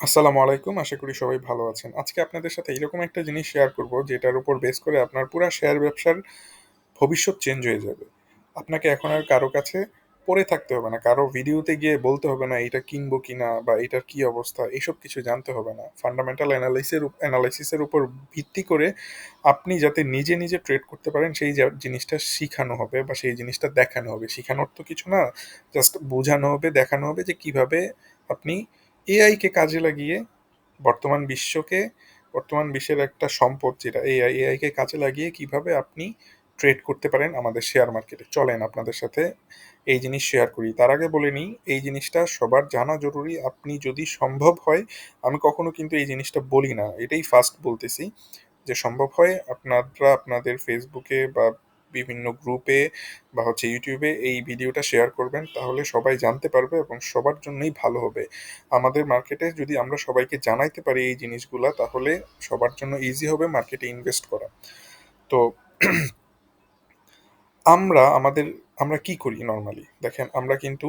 আসসালামু আলাইকুম, আশা করি সবাই ভালো আছেন। আজকে আপনাদের সাথে এরকম একটা জিনিস শেয়ার করব, যেটার উপর বেস করে আপনার পুরো শেয়ার ব্যবসার ভবিষ্যৎ চেঞ্জ হয়ে যাবে। আপনাকে এখন আর কারও কাছে পড়ে থাকতে হবে না, কারও ভিডিওতে গিয়ে বলতে হবে না এটা কিনবো কিনা বা এটার কি অবস্থা? এসব কিছু জানতে হবে না। ফান্ডামেন্টাল অ্যানালাইসের অ্যানালাইসিসের উপর ভিত্তি করে আপনি যাতে নিজে নিজে ট্রেড করতে পারেন, সেই জিনিসটা শিখানো হবে বা সেই জিনিসটা দেখানো হবে। শিখানোর তো কিছু না জাস্ট বোঝানো হবে, দেখানো হবে যে কীভাবে আপনি এআইকে কাজে লাগিয়ে বর্তমান বিশ্বকে, বর্তমান বিশ্বের একটা সম্পদ যেটা এআই এআইকে কাজে লাগিয়ে কীভাবে আপনি ট্রেড করতে পারেন আমাদের শেয়ার মার্কেটে চলেন আপনাদের সাথে এই জিনিস শেয়ার করি। তার আগে বলে নিই, এই জিনিসটা সবার জানা জরুরি। আপনি যদি সম্ভব হয়, আমি কখনো কিন্তু এই জিনিসটা বলি না। এটাই ফার্স্ট বলতেছি যে সম্ভব হয় আপনারা আপনাদের ফেসবুকে বা বিভিন্ন গ্রুপে বা হচ্ছে ইউটিউবে এই ভিডিওটা শেয়ার করবেন, তাহলে সবাই জানতে পারবে এবং সবার জন্যই ভালো হবে। আমাদের মার্কেটে যদি আমরা সবাইকে জানাইতে পারি এই জিনিসগুলা, তাহলে সবার জন্য ইজি হবে মার্কেটে ইনভেস্ট করা। তো আমরা আমাদের, আমরা কি করি নর্মালি দেখেন, আমরা কিন্তু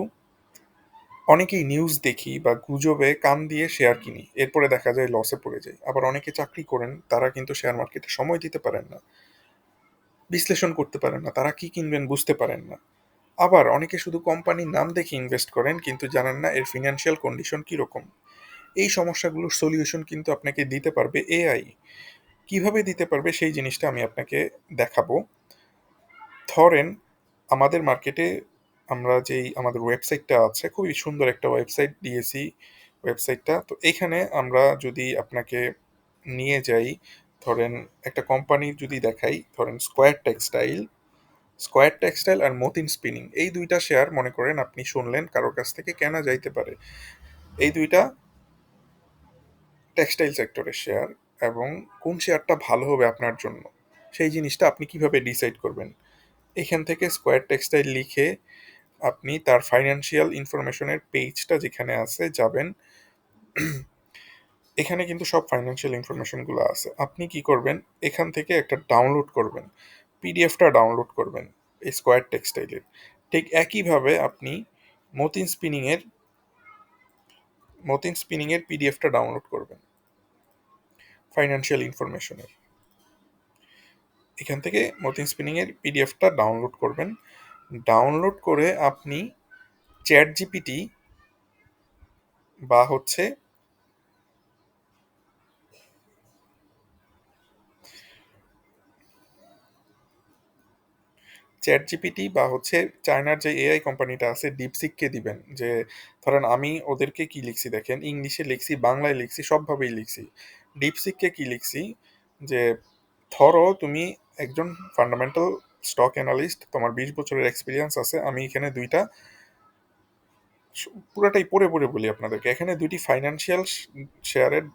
অনেকেই নিউজ দেখি বা গুজবে কান দিয়ে শেয়ার কিনি, এরপরে দেখা যায় লসে পড়ে যায় আবার অনেকে চাকরি করেন, তারা কিন্তু শেয়ার মার্কেটে সময় দিতে পারেন না। বিশ্লেষণ করতে পারেন না, তারা কি কিনবেন বুঝতে পারেন না। আবার অনেকে শুধু কোম্পানির নাম দেখে ইনভেস্ট করেন, কিন্তু জানেন না এর ফিনান্সিয়াল কন্ডিশন কীরকম। এই সমস্যাগুলোর সলিউশন কিন্তু আপনাকে দিতে পারবে এআই কীভাবে দিতে পারবে সেই জিনিসটা আমি আপনাকে দেখাবো। ধরেন, আমাদের মার্কেটে আমরা যেই আমাদের ওয়েবসাইটটা আছে, খুবই সুন্দর একটা ওয়েবসাইট দিয়েছি ওয়েবসাইটটা তো এখানে আমরা যদি আপনাকে নিয়ে যাই ধরেন একটা কোম্পানির যদি দেখাই, ধরেন স্কোয়ার টেক্সটাইল স্কোয়ার টেক্সটাইল আর মতিন স্পিনিং এই দুইটা শেয়ার মনে করেন আপনি শুনলেন কারোর কাছ থেকে কেনা যাইতে পারে। এই দুইটা টেক্সটাইল সেক্টরের শেয়ার এবং কোন শেয়ারটা ভালো হবে আপনার জন্য, সেই জিনিসটা আপনি কীভাবে ডিসাইড করবেন? এখান থেকে স্কোয়ার টেক্সটাইল লিখে আপনি তার ফাইন্যান্সিয়াল ইনফরমেশনের পেজটা যেখানে আছে যাবেন এখানে কিন্তু সব ফাইন্যান্সিয়াল ইনফরমেশনগুলো আছে। আপনি কি করবেন? এখান থেকে একটা ডাউনলোড করবেন। পিডিএফটা ডাউনলোড করবেন এই স্কোয়ার টেক্সটাইলের ঠিক একইভাবে আপনি মতিন স্পিনিংয়ের মতিন স্পিনিংয়ের পিডিএফটা ডাউনলোড করবেন। ফাইন্যান্সিয়াল ইনফরমেশনের এখান থেকে মতিন স্পিনিংয়ের পিডিএফটা ডাউনলোড করবেন। ডাউনলোড করে আপনি চ্যাট জিপিটি বা হচ্ছে চ্যাট জিপিটি বা হচ্ছে চায়নার যে এআই কোম্পানিটা আছে ডিপসিককে দিবেন। যে ধরেন আমি ওদেরকে কি লিখছি দেখেন? ইংলিশে লিখছি, বাংলায় লিখছি, সবভাবেই লিখছি। ডিপসিককে কি লিখছি? যে ধরো তুমি একজন ফান্ডামেন্টাল স্টক অ্যানালিস্ট তোমার বিশ বছরের এক্সপিরিয়েন্স আছে, আমি এখানে দুইটা পুরোটাই পড়ে পড়ে বলি আপনাদেরকে। এখানে দুইটি ফাইন্যান্সিয়াল শেয়ারের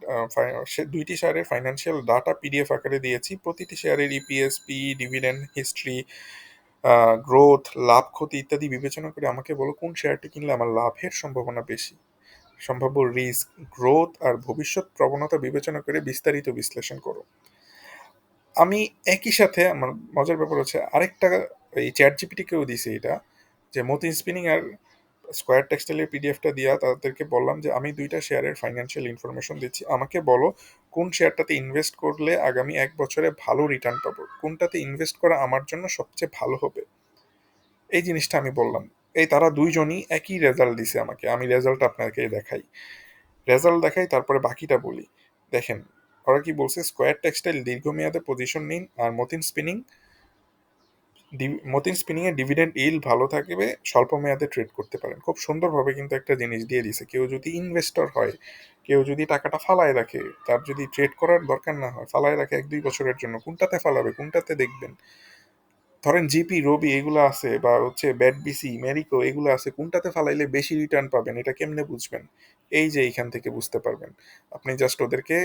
দুইটি শেয়ারের ফাইন্যান্সিয়াল ডাটা পিডিএফ আকারে দিয়েছি। প্রতিটি শেয়ারের EPS P dividend history growth লাভ ক্ষতি ইত্যাদি বিবেচনা করে আমাকে বলো কোন শেয়ারটি কিনলে আমার লাভের সম্ভাবনা বেশি? সম্ভাব্য রিস্ক গ্রোথ আর ভবিষ্যৎ প্রবণতা বিবেচনা করে বিস্তারিত বিশ্লেষণ করো। আমি একই সাথে আমার মজার ব্যাপার হচ্ছে আরেকটা এই চ্যাট জিপিটিকেও দিছি এটা, যে মতিন স্পিনিং আর স্কোয়ার টেক্সটাইলের পিডিএফটা দিয়া তাদেরকে বললাম যে আমি দুইটা শেয়ারের ফাইন্যান্সিয়াল ইনফরমেশন দিচ্ছি। আমাকে বলো কোন শেয়ারটাতে ইনভেস্ট করলে আগামী এক বছরে ভালো রিটার্ন পাবো? কোনটাতে ইনভেস্ট করা আমার জন্য সবচেয়ে ভালো হবে? এই জিনিসটা আমি বললাম। এই তারা দুইজনই একই রেজাল্ট দিছে আমাকে। আমি রেজাল্ট আপনাকে দেখাই। রেজাল্ট দেখাই, তারপরে বাকিটা বলি। দেখেন, ওরা কি বলছে? স্কোয়ার টেক্সটাইল দীর্ঘমেয়াদে পজিশন নিন আর মতিন স্পিনিং মতিন স্পিনিং এর ডিভিডেন্ড ইল ভালো থাকবে, স্বল্প মেয়াদে ট্রেড করতে পারেন। খুব সুন্দরভাবে কিন্তু একটা জিনিস দিয়ে দিছে কেউ যদি ইনভেস্টর হয়, কেউ যদি টাকাটা ফালায় রাখে, তার যদি ট্রেড করার দরকার না হয় ফালায় রাখে এক দুই বছরের জন্য, কোনটাতে ফালাবে, কোনটাতে দেখবেন? ধরেন জিপি রবি এগুলো আছে, বা হচ্ছে ব্যাট বিসি মেরিকো এগুলো আছে, কোনটাতে ফালাইলে বেশি রিটার্ন পাবেন, এটা কেমনে বুঝবেন? এই যে এইখান থেকে বুঝতে পারবেন। আপনি জাস্ট ওদেরকে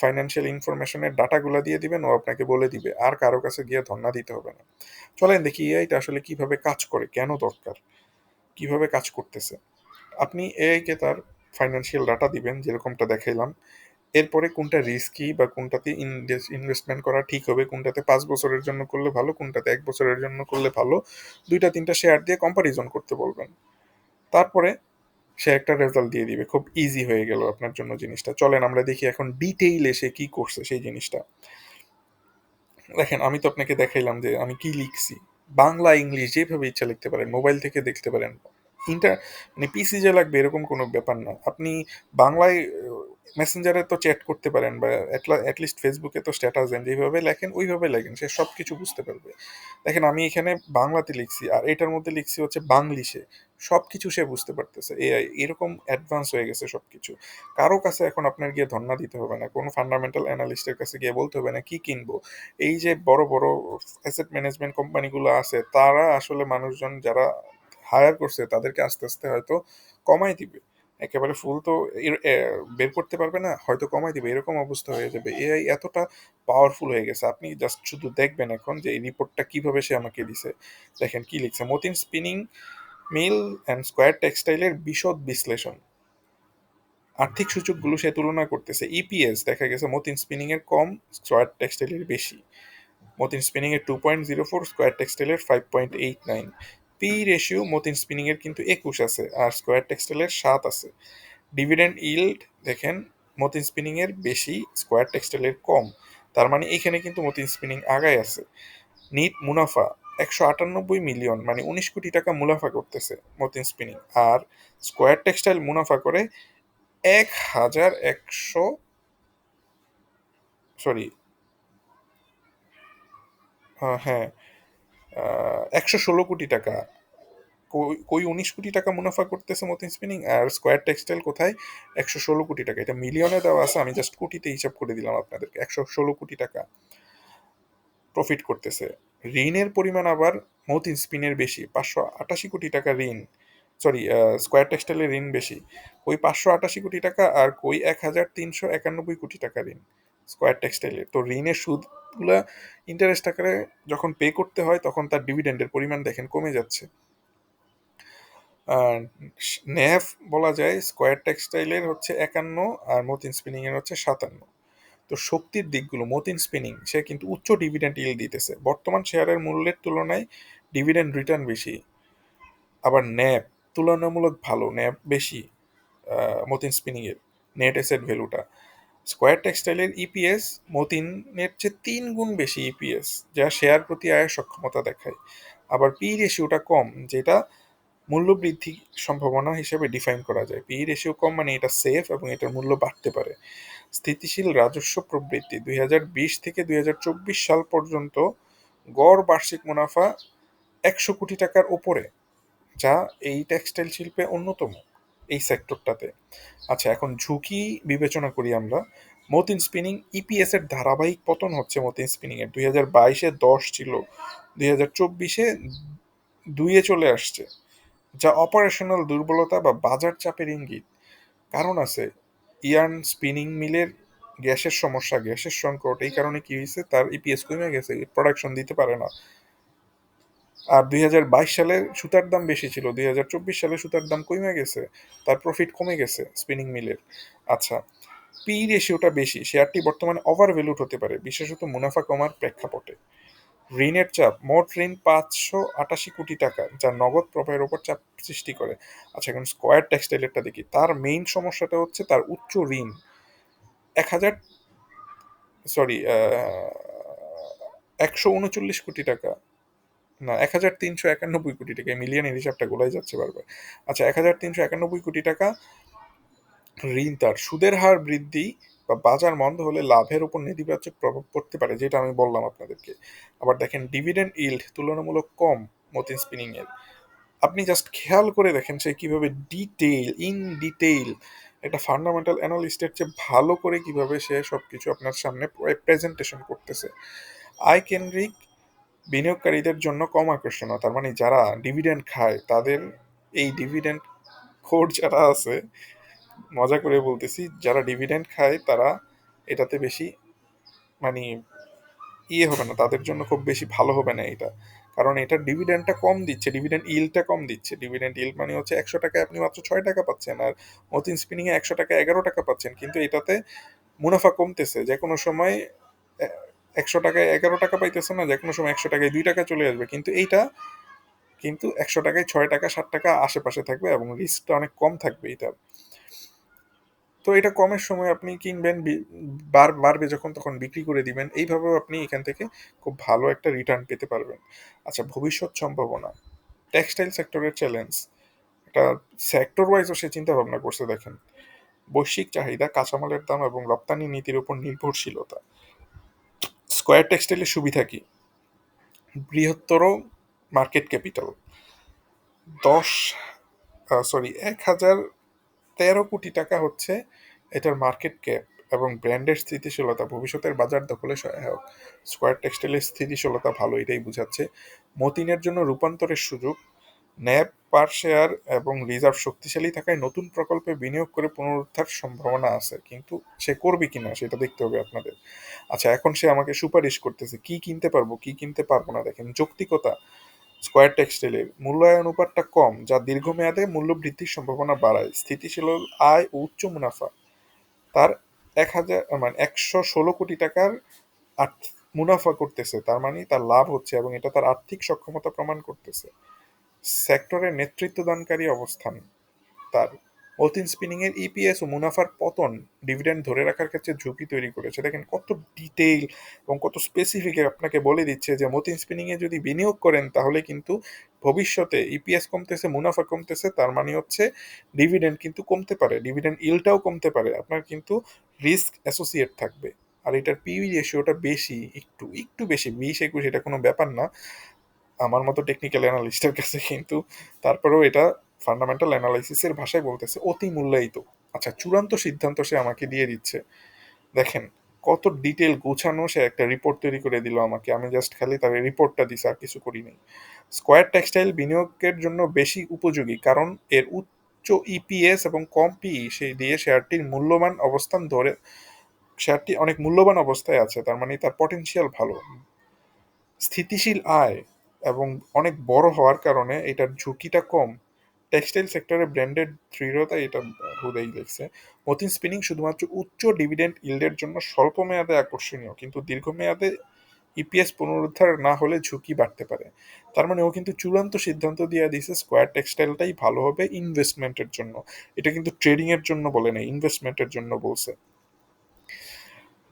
ফাইন্যান্সিয়াল ইনফরমেশনের ডাটাগুলো দিয়ে দিবেন, ও আপনাকে বলে দিবে। আর কারও কাছে গিয়ে ধর্ণা দিতে হবে না। চলেন দেখি এআইটা আসলে কীভাবে কাজ করে, কেন দরকার? কীভাবে কাজ করতেছে? আপনি এআইকে তার ফাইন্যান্সিয়াল ডাটা দিবেন, যেরকমটা দেখাইলাম। এরপরে কোনটা রিস্কি বা কোনটাতে ইনভেস্টমেন্ট করা ঠিক হবে, কোনটাতে পাঁচ বছরের জন্য করলে ভালো, কোনটাতে এক বছরের জন্য করলে ভালো, দুইটা, তিনটা শেয়ার দিয়ে কম্পারিজন করতে বলবেন। তারপরে সে একটা রেজাল্ট দিয়ে দিবে। খুব ইজি হয়ে গেল আপনার জন্য জিনিসটা। চলেন, আমরা দেখি এখন ডিটেইলে সে কি করছে সেই জিনিসটা। দেখেন, আমি তো আপনাকে দেখাইলাম যে আমি কি লিখছি। বাংলা, ইংলিশ যেভাবে ইচ্ছা লিখতে পারেন মোবাইল থেকে দেখতে পারেন। ইন্টার মানে পিসি যে লাগবে এরকম কোনো ব্যাপার না। আপনি বাংলায় মেসেঞ্জারে তো চ্যাট করতে পারেন বা অ্যাটলিস্ট ফেসবুকে তো স্ট্যাটাস দেন যেভাবে লেখেন, ওইভাবে লেখেন, সে সব কিছু বুঝতে পারবে। দেখেন, আমি এখানে বাংলাতে লিখছি, আর এটার মধ্যে লিখছি হচ্ছে বাংলিশে সব কিছু সে বুঝতে পারতেছে এআই এরকম অ্যাডভান্স হয়ে গেছে সব কিছু কারও কাছে এখন আপনার গিয়ে ধর্ণা দিতে হবে না, কোনো ফান্ডামেন্টাল অ্যানালিস্টের কাছে গিয়ে বলতে হবে না, কি কিনবো? এই যে বড় বড় অ্যাসেট ম্যানেজমেন্ট কোম্পানিগুলো আছে, তারা আসলে মানুষজন যারা হায়ার করছে, তাদেরকে আস্তে আস্তে হয়তো কমাই দিবে। একেবারে ফুল তো বের করতে পারবে না, হয়তো কমাই দিবে, এরকম অবস্থা হয়ে যাবে। এআই এতটা পাওয়ারফুল হয়ে গেছে, আপনি জাস্ট শুধু দেখবেন এখন যে এই রিপোর্টটা কীভাবে সে আমাকে দিছে। দেখেন কি লিখছে, Matin spinning mill and square টেক্সটাইলের বিশদ বিশ্লেষণ। আর্থিক সূচকগুলো সে তুলনা করতেছে ইপিএস দেখা গেছে মতিন স্পিনিং এর কম স্কোয়ার টেক্সটাইলের বেশি। মতিন স্পিনিং এর two point zero four square টেক্সটাইলের five point eight nine P ratio Matin spinning এর কিন্তু একুশ আছে, আর স্কোয়ার টেক্সটাইলের সাত আছে। ডিভিডেন্ড ইল্ড, দেখেন মতিন স্পিনিং এর বেশি, স্কোয়ার টেক্সটাইলের কম। তার মানে এখানে কিন্তু মতিন স্পিনিং আগায় আছে। নিট মুনাফা, একশো আটানব্বই মিলিয়ন মানে উনিশ কোটি টাকা মুনাফা করতেছে মতিন স্পিনিং আর স্কোয়ার টেক্সটাইল মুনাফা করে এক হাজার একশো, সরি হ্যাঁ একশো ষোলো কোটি টাকা। কই- উনিশ কোটি টাকা মুনাফা করতেছে মতিন স্পিনিং আর স্কোয়ার টেক্সটাইল কোথায়? একশো ষোলো কোটি টাকা। এটা মিলিয়নে দেওয়া আছে, আমি জাস্ট কোটিতে হিসাব করে দিলাম আপনাদেরকে। একশো ষোলো কোটি টাকা প্রফিট করতেছে। ঋণের পরিমাণ আবার মতিন স্পিনের বেশি, পাঁচশো আটাশি কোটি টাকা ঋণ। সরি স্কোয়ার টেক্সটাইলের ঋণ বেশি। ওই পাঁচশো আটাশি কোটি টাকা আর কই এক হাজার তিনশো একানব্বই কোটি টাকা ঋণ। স্কোয়ার টেক্সটাইলের তো ঋণের সুদগুলা ইন্টারেস্ট আকারে যখন পে করতে হয়, তখন তার ডিভিডেন্ডের পরিমাণ দেখেন কমে যাচ্ছে। নেফ বলা যায় স্কোয়ার টেক্সটাইলের হচ্ছে একান্ন আর মতিন স্পিনিং এর হচ্ছে সাতান্ন। তো শক্তির দিকগুলো, মতিন স্পিনিং সে কিন্তু উচ্চ ডিভিডেন্ড ইল দিতেছে। বর্তমান শেয়ারের মূল্যের তুলনায় ডিভিডেন্ড রিটার্ন বেশি। আবার ন্যাপ তুলনামূলক ভালো ন্যাপ বেশি মতিন স্পিনিং এর নেট অ্যাসেট ভ্যালুটা স্কোয়ার টেক্সটাইলের ইপিএস মতিনের চেয়ে তিন গুণ বেশি ইপিএস যা শেয়ার প্রতি আয়ের সক্ষমতা দেখায়। আবার পি রেশিওটা কম, যেটা মূল্য বৃদ্ধি সম্ভাবনা হিসেবে ডিফাইন করা যায়। পি রেশিও কম মানে এটা সেফ এবং এটার মূল্য বাড়তে পারে। স্থিতিশীল রাজস্ব প্রবৃত্তি, দুই হাজার বিশ থেকে দুই হাজার চব্বিশ সাল পর্যন্ত গড় বার্ষিক মুনাফা একশো কোটি টাকার ওপরে যা এই টেক্সটাইল শিল্পে অন্যতম। এই সেক্টরটাতে আচ্ছা এখন ঝুঁকি বিবেচনা করি আমরা। মতিন স্পিনিং ইপিএস এর ধারাবাহিক পতন হচ্ছে মতিন স্পিনিং এর। দুই হাজার বাইশে দশ ছিল, দুই হাজার চব্বিশে দুইয়ে চলে আসছে, যা অপারেশনাল দুর্বলতা বা বাজার চাপের ইঙ্গিত। কারণ আছে, ইয়ার্ন স্পিনিং মিলের গ্যাসের সমস্যা, গ্যাসের সংকট, এই কারণে কি হয়েছে? তার ইপিএস কমে গেছে প্রোডাকশন দিতে পারে না। আর দুই হাজার বাইশ সালে সুতার দাম বেশি ছিল, দুই হাজার চব্বিশ সালে সুতার দাম কমে গেছে, তার প্রফিট কমে গেছে স্পিনিং মিলের আচ্ছা পি রেশিওটা বেশি শেয়ারটি বর্তমানে ওভার ভ্যালুড হতে পারে, বিশেষত মুনাফা কমার প্রেক্ষাপটে। ঋণের চাপ, মোট ঋণ পাঁচশো আটাশি কোটি টাকা, যা নগদ প্রবাহের ওপর চাপ সৃষ্টি করে। আচ্ছা এখন স্কোয়ার টেক্সটাইলেরটা দেখি, তার মেইন সমস্যাটা হচ্ছে তার উচ্চ ঋণ। এক হাজার সরি একশো উনচল্লিশ কোটি টাকা। না, এক হাজার তিনশো একানব্বই কোটি টাকা মিলিয়নের হিসাবটা গোলাই যাচ্ছে বারবার। আচ্ছা এক হাজার তিনশো একানব্বই কোটি টাকা ঋণ তার। সুদের হার বৃদ্ধি বা বাজার মন্দ হলে লাভের উপর নেতিবাচক প্রভাব পড়তে পারে, যেটা আমি বললাম আপনাদেরকে। আবার দেখেন ডিভিডেন্ড ইল্ড তুলনামূলক কম মতিন স্পিনিং এর। আপনি জাস্ট খেয়াল করে দেখেন সে কীভাবে ডিটেইল ইন ডিটেইল একটা ফান্ডামেন্টাল অ্যানালিস্টের চেয়ে ভালো করে কীভাবে সে সবকিছু আপনার সামনে প্রেজেন্টেশন করতেছে। আয় কেন্দ্রিক বিনিয়োগকারীদের জন্য কম আকর্ষণীয়। তার মানে যারা ডিভিডেন্ড খায়, তাদের এই ডিভিডেন্ড খোর যারা আছে, মজা করে বলতেছি, যারা ডিভিডেন্ড খায়, তারা এটাতে বেশি মানে ইয়ে হবে না, তাদের জন্য খুব বেশি ভালো হবে না এটা। কারণ এটা ডিভিডেন্ডটা কম দিচ্ছে ডিভিডেন্ড ইলটা কম দিচ্ছে। ডিভিডেন্ড ইল মানে হচ্ছে একশো টাকায় আপনি মাত্র ছয় টাকা পাচ্ছেন আর মতিন স্পিনিংয়ে একশো টাকা এগারো টাকা পাচ্ছেন। কিন্তু এটাতে মুনাফা কমতেছে। যে কোনো সময় একশো টাকায় এগারো টাকা পাইতেছে না যে কোনো সময় একশো টাকায় দুই টাকা চলে আসবে। কিন্তু এইটা, কিন্তু একশো টাকায় ছয় টাকা, সাত টাকা আশেপাশে থাকবে এবং রিস্কটা অনেক কম থাকবে এটার তো এটা কমের সময় আপনি কিনবেন বার, বাড়বে যখন, তখন বিক্রি করে দিবেন। এইভাবেও আপনি এখান থেকে খুব ভালো একটা রিটার্ন পেতে পারবেন। আচ্ছা ভবিষ্যৎ সম্ভাবনা। টেক্সটাইল সেক্টরের চ্যালেঞ্জ এটা সেক্টর ওয়াইজও সে চিন্তা ভাবনা করছে, দেখেন। বৈশ্বিক চাহিদা, কাঁচামালের দাম এবং রপ্তানি নীতির উপর নির্ভরশীলতা। স্কোয়ার টেক্সটাইলের সুবিধা কি? বৃহত্তর মার্কেট ক্যাপিটাল দশ সরি এক হাজার তেরো কোটি টাকা হচ্ছে এটার মার্কেট ক্যাপ এবং ব্র্যান্ডের স্থিতিশীলতা, ভবিষ্যতের বাজার দখলে সহায়ক। স্কোয়ার টেক্সটাইলের স্থিতিশীলতা ভালো, এটাই বোঝাচ্ছে। মতিনের জন্য রূপান্তরের সুযোগ ন্যাব পার শেয়ার এবং রিজার্ভ শক্তিশালী থাকায় নতুন প্রকল্পে বিনিয়োগ করে পুনরুদ্ধার সম্ভাবনা আছে। কিন্তু সে করবে কিনা সেটা দেখতে হবে আপনাদের। আচ্ছা এখন সে আমাকে সুপারিশ করতেছে, কি কিনতে পারব, কি কিনতে পারব না? দেখেন, যৌক্তিকতা, স্কোয়ার টেক্সটাইলের মূল্যায়ন অনুপাতটা কম, যা দীর্ঘমেয়াদে মূল্য বৃদ্ধির সম্ভাবনা বাড়ায়। স্থিতিশীল আয় ও উচ্চ মুনাফা, তার এক হাজার মানে একশো ষোলো কোটি টাকার আর্থ- মুনাফা করতেছে। তার মানে তার লাভ হচ্ছে এবং এটা তার আর্থিক সক্ষমতা প্রমাণ করতেছে। সেক্টরের নেতৃত্বদানকারী অবস্থান তার। মতিন স্পিনিং এর ইপিএস ও মুনাফার পতন ডিভিডেন্ড ধরে রাখার ক্ষেত্রে ঝুঁকি তৈরি করেছে। দেখেন কত ডিটেইল এবং কত স্পেসিফিক আপনাকে বলে দিচ্ছে যে মতিন স্পিনিং এ যদি বিনিয়োগ করেন, তাহলে কিন্তু ভবিষ্যতে ইপিএস কমতেছে, মুনাফা কমতেছে, তার মানে হচ্ছে ডিভিডেন্ড কিন্তু কমতে পারে ডিভিডেন্ড ইলটাও কমতে পারে। আপনার কিন্তু রিস্ক অ্যাসোসিয়েট থাকবে। আর এটার পিই রেশিওটা বেশি, একটু একটু বেশি, বিশ একুশ, এটা কোনো ব্যাপার না। আমার মতো টেকনিক্যাল অ্যানালিস্টের কাছে কিন্তু তারপরেও এটা ফান্ডামেন্টাল অ্যানালাইসিসের ভাষায় বলতেছে, অতি মূল্যায়িত আচ্ছা চূড়ান্ত সিদ্ধান্ত সে আমাকে দিয়ে দিচ্ছে। দেখেন, কত ডিটেল গোছানো সে একটা রিপোর্ট তৈরি করে দিল আমাকে। আমি জাস্ট খালি তার রিপোর্টটা দিছি, আর কিছু করি নাই স্কোয়ার টেক্সটাইল বিনিয়োগের জন্য বেশি উপযোগী, কারণ এর উচ্চ ইপিএস এবং কম পিই সেই দিয়ে শেয়ারটির মূল্যবান অবস্থান ধরে শেয়ারটি অনেক মূল্যবান অবস্থায় আছে, তার মানে তার পটেনশিয়াল ভালো। স্থিতিশীল আয় এবং অনেক বড় হওয়ার কারণে এটার ঝুঁকিটা কম। টেক্সটাইল সেক্টরে ব্র্যান্ডেড দৃঢ়তা এটা হুদেই দেখছে মতিন স্পিনিং শুধুমাত্র উচ্চ ডিভিডেন্ড ইল্ডের জন্য স্বল্প মেয়াদে আকর্ষণীয়, কিন্তু দীর্ঘমেয়াদে ইপিএস পুনরুদ্ধার না হলে ঝুঁকি বাড়তে পারে। তার মানে ও কিন্তু চূড়ান্ত সিদ্ধান্ত দিয়ে দিছে স্কোয়ার টেক্সটাইলটাই ভালো হবে ইনভেস্টমেন্টের জন্য। এটা কিন্তু ট্রেডিংয়ের জন্য বলে না ইনভেস্টমেন্টের জন্য বলছে।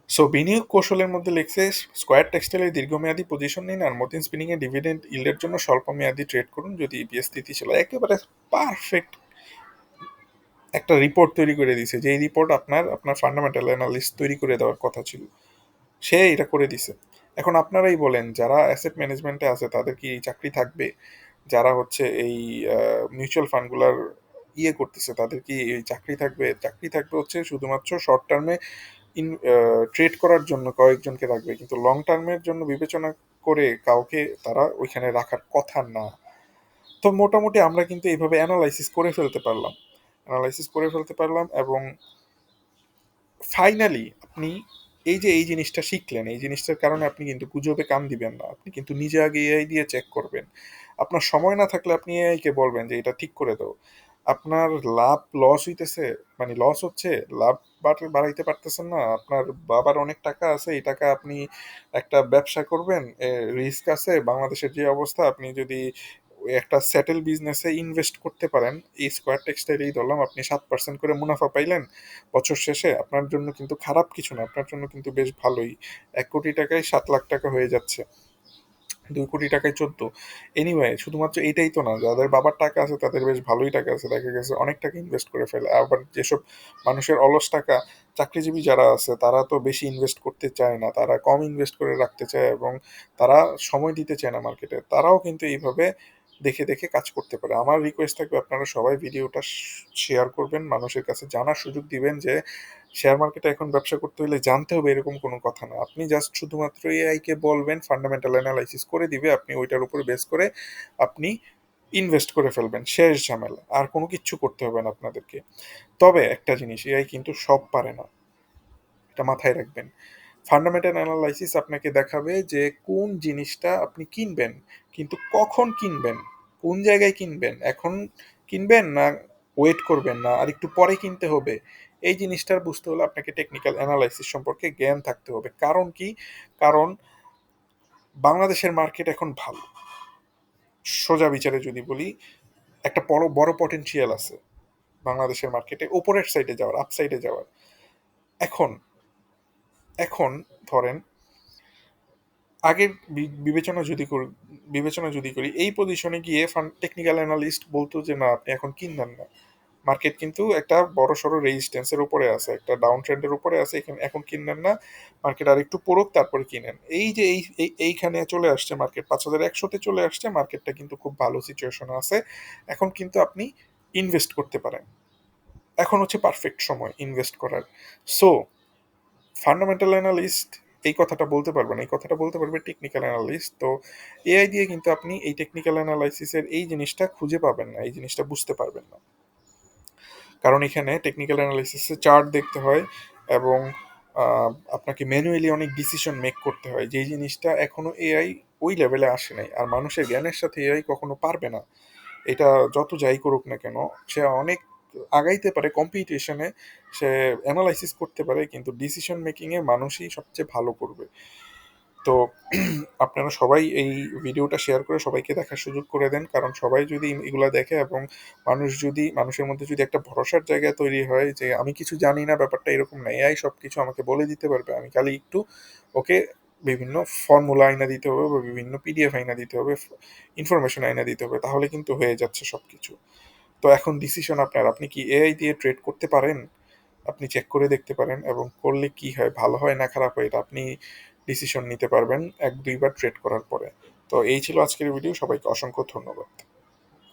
সো বিনিয়োগ কৌশলের মধ্যে লিখছে স্কোয়ার টেক্সটাইলের দীর্ঘমেয়াদী পজিশন নিন আর মতিন স্পিনিং এর ডিভিডেন্ড ইল্ডের জন্য স্বল্প মেয়াদী ট্রেড করুন যদি ইপিএস হয়। একেবারে পারফেক্ট একটা রিপোর্ট তৈরি করে দিছে যে রিপোর্ট আপনার আপনার ফান্ডামেন্টাল অ্যানালিস্ট তৈরি করে দেওয়ার কথা ছিল। সে এটা করে দিছে। এখন আপনারাই বলেন, যারা অ্যাসেট ম্যানেজমেন্টে আছে, তাদের কি চাকরি থাকবে? যারা হচ্ছে এই মিউচুয়াল ফান্ডগুলার ইয়ে করতেছে, তাদের কি চাকরি থাকবে? চাকরি থাকবে হচ্ছে শুধুমাত্র শর্ট টার্মে ইন ট্রেড করার জন্য কয়েকজনকে রাখবে। কিন্তু লং টার্মের জন্য বিবেচনা করে কাউকে তারা ওইখানে রাখার কথা না। তো মোটামুটি আমরা কিন্তু এইভাবে অ্যানালাইসিস করে ফেলতে পারলাম। অ্যানালাইসিস করে ফেলতে পারলাম এবং ফাইনালি আপনি এই যে এই জিনিসটা শিখলেন, এই জিনিসটার কারণে আপনি কিন্তু গুজবে কান দিবেন না। আপনি কিন্তু নিজে আগে এআই দিয়ে চেক করবেন। আপনার সময় না থাকলে আপনি এআইকে বলবেন যে এটা ঠিক করে দাও। আপনার লাভ লস হইতেছে মানে লস হচ্ছে, লাভ বাড়- বাড়াইতে পারতেছেন না, আপনার বাবার অনেক টাকা আছে, এই টাকা আপনি একটা ব্যবসা করবেন রিস্ক আছে, বাংলাদেশের যে অবস্থা, আপনি যদি একটা সেটেল বিজনেসে ইনভেস্ট করতে পারেন, এই স্কোয়ার টেক্সটাইলেই ধরলাম, আপনি সাত পার্সেন্ট করে মুনাফা পাইলেন, বছর শেষে, আপনার জন্য কিন্তু খারাপ কিছু না, আপনার জন্য কিন্তু বেশ ভালোই। এক কোটি টাকায় সাত লাখ টাকা হয়ে যাচ্ছে। দুই কোটি টাকায় চোদ্দ। এনিওয়ে শুধুমাত্র এটাই তো না, যাদের বাবার টাকা আছে তাদের বেশ ভালোই টাকা আছে, দেখা গেছে অনেক টাকা ইনভেস্ট করে ফেলে। আবার যেসব মানুষের অলস টাকা, চাকরিজীবী যারা আছে, তারা তো বেশি ইনভেস্ট করতে চায় না, তারা কম ইনভেস্ট করে রাখতে চায় এবং তারা সময় দিতে চায় না মার্কেটে তারাও কিন্তু এইভাবে দেখে দেখে কাজ করতে পারে। আমার রিকোয়েস্ট থাকবে আপনারা সবাই ভিডিওটা শেয়ার করবেন, মানুষের কাছে জানার সুযোগ দিবেন যে শেয়ার মার্কেটে এখন ব্যবসা করতে হলে জানতে হবে এরকম কোনো কথা না। আপনি জাস্ট শুধুমাত্র এআই কে বলবেন ফান্ডামেন্টাল অ্যানালাইসিস করে দিবে, আপনি ওইটার উপরে বেস করে আপনি ইনভেস্ট করে ফেলবেন, শেষ ঝামেলা। আর কোনো কিচ্ছু করতে হবে না আপনাদেরকে। তবে একটা জিনিস এআই কিন্তু সব পারে না। এটা মাথায় রাখবেন। ফান্ডামেন্টাল অ্যানালাইসিস আপনাকে দেখাবে যে কোন জিনিসটা আপনি কিনবেন, কিন্তু কখন কিনবেন কোন জায়গায় কিনবেন? এখন কিনবেন না ওয়েট করবেন না? আর একটু পরে কিনতে হবে। এই জিনিসটার বুঝতে হলে আপনাকে টেকনিক্যাল অ্যানালাইসিস সম্পর্কে জ্ঞান থাকতে হবে। কারণ কি? কারণ বাংলাদেশের মার্কেট এখন ভালো। সোজা বিচারে যদি বলি, একটা বড় বড় পটেনশিয়াল আছে বাংলাদেশের মার্কেটে ওপরের সাইডে যাওয়ার আপ সাইডে যাওয়ার। এখন এখন ধরেন, আগের বিবেচনা যদি বিবেচনা যদি করি, এই পজিশনে গিয়ে ফান্ড টেকনিক্যাল অ্যানালিস্ট বলতো যে, না, আপনি এখন কিনবেন না। মার্কেট কিন্তু একটা বড় সড়ো রেজিস্ট্যান্সের উপরে আছে, একটা ডাউন ট্রেন্ডের উপরে আছে, এখানে এখন কিনবেন না মার্কেট আর একটু পড়ুক, তারপরে কিনেন। এই যে, এই, এই- এইখানে চলে আসছে মার্কেট পাঁচ হাজার একশোতে চলে আসছে মার্কেটটা কিন্তু খুব ভালো সিচুয়েশনে আছে। এখন কিন্তু আপনি ইনভেস্ট করতে পারেন। এখন হচ্ছে পারফেক্ট সময় ইনভেস্ট করার। সো ফান্ডামেন্টাল অ্যানালিস্ট এই কথাটা বলতে পারবে না এই কথাটা বলতে পারবে টেকনিক্যাল অ্যানালিস্ট তো এআই দিয়ে কিন্তু আপনি এই টেকনিক্যাল অ্যানালাইসিসের এই জিনিসটা খুঁজে পাবেন না, এই জিনিসটা বুঝতে পারবেন না। কারণ এখানে টেকনিক্যাল অ্যানালাইসিসে চার্ট দেখতে হয় এবং আপনাকে ম্যানুয়ালি অনেক ডিসিশন মেক করতে হয়। যেই জিনিসটা এখনও এআই ওই লেভেলে আসে নাই। আর মানুষের জ্ঞানের সাথে এআই কখনো পারবে না। এটা যত যাই করুক না কেন, সে অনেক আগাইতে পারে কম্পিটিশনে সে অ্যানালাইসিস করতে পারে, কিন্তু ডিসিশন মেকিংয়ে মানুষই সবচেয়ে ভালো করবে। তো আপনারা সবাই এই ভিডিওটা শেয়ার করে সবাইকে দেখার সুযোগ করে দেন, কারণ সবাই যদি এগুলো দেখে এবং মানুষ যদি, মানুষের মধ্যে যদি একটা ভরসার জায়গা তৈরি হয় যে আমি কিছু জানি না, ব্যাপারটা এরকম না এআই সব কিছু আমাকে বলে দিতে পারবে, আমি খালি একটু, ওকে, বিভিন্ন ফর্মুলা আইনা দিতে হবে বা বিভিন্ন পিডিএফ আইনা দিতে হবে ইনফরমেশন আইনা দিতে হবে, তাহলে কিন্তু হয়ে যাচ্ছে সব কিছু তো এখন ডিসিশন আপনার। আপনি কি এআই দিয়ে ট্রেড করতে পারেন? আপনি চেক করে দেখতে পারেন এবং করলে কি হয়, ভালো হয় না খারাপ হয়, এটা আপনি ডিসিশন নিতে পারবেন এক দুইবার ট্রেড করার পরে। তো এই ছিল আজকের ভিডিও সবাইকে অসংখ্য ধন্যবাদ।